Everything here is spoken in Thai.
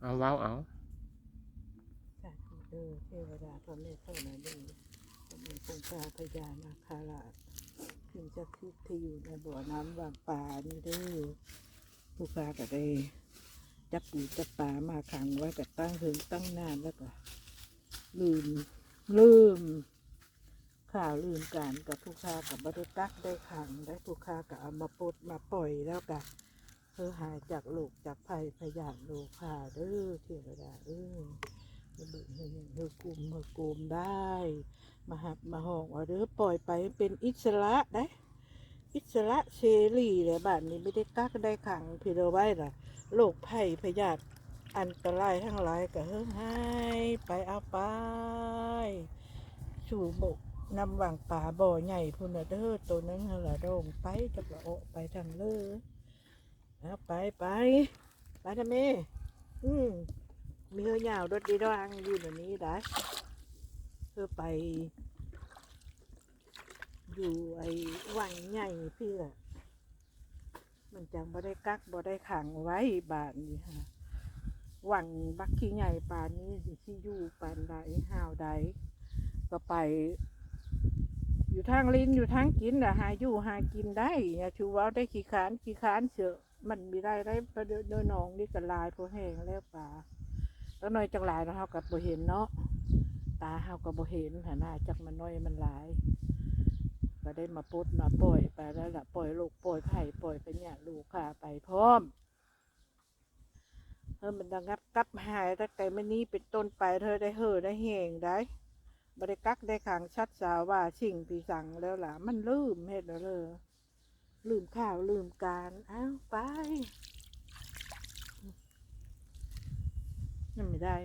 เอาเว้าเอาสาธุเด้อเทวดาพระแม่ธรณีพระแม่คงคาพญานาคาราชถึงจะคิดที่อยู่ในบ่อน้ำวางป่านี่เด้อผู้คาก็ได้จับปูจับปลามาขังไว้กับตั้งถึงตั้งนานแล้วก็ลืมลืมข่าวลืมการกับผู้ค้ากับบริตักได้ขังได้ผู้ค้ากับเอามาปลดมาปล่อยแล้วกัน เพื่อหายจากโลกจากภัยพยานโลคาเด้อเทวดาเอ้ยมาเบิ่งให้เห็นเธอกลุ่มเธอกลุ่มได้ มาหับมาห้องว่าเด้อปล่อยไปเป็นอิสระได้อิสระเสรีเลยบ้านนี้ไม่ได้กักได้ขังพี่เราไว้ล่ะโรคภัยพยาธิอันตรายทั้งหลายก็เฮ้ยให้ไปเอาไปสู่บกนำวางป่าบ่อใหญ่พุ่นเด้อตัวนั้นหั่นละโดงไปจะละโอไปทางเลย เอาไปไปไปทำไมอืมมีเฮือยาวรถดีร่างอยู่แบบนี้ได้เพื่อไป อยู่ไอ้วังใหญ่พี่ละมันจังบ่ได้กักบ่ได้ขังไว้บานนี้ค่ะวังบักขี้ใหญ่ปานนี้ที่อยู่ปานใดห้าวใดก็ไป อยู่ทางลิ้นอยู่ทางกินน่หาอยู่หากินได้อย่าชูว่าได้ขี้ขานขี้ขานเฉอะ มันมีได้ได้เดี๋ยวเดี๋ยหนองนี่ก็ลายพอแห้งแล้วป่าแล้วน้อยจังหลายเนาะเฮากับบ่เห็นเนาะตาเฮาก็บ่เห็นหน้าจักมันน้อยมันหลายก็ได้มาปลดมาปล่อยไปแล้วล่ะปล่อยลูกปล่อยไผ่ปล่อยไปเนี่ยลูกค้าไปพร้อมเฮ้ยมันดังงับกลับหายตั้งแต่มื่อนี้เป็นต้นไปเธอได้เห่อได้แหงได้บริกักได้ขังชัดสาว่าสิ่งปีสั่งแล้วล่ะ มันลืมเฮ็ดแล้วเลย ลืมข้าวลืมการอ้าวไปยังไม่ได้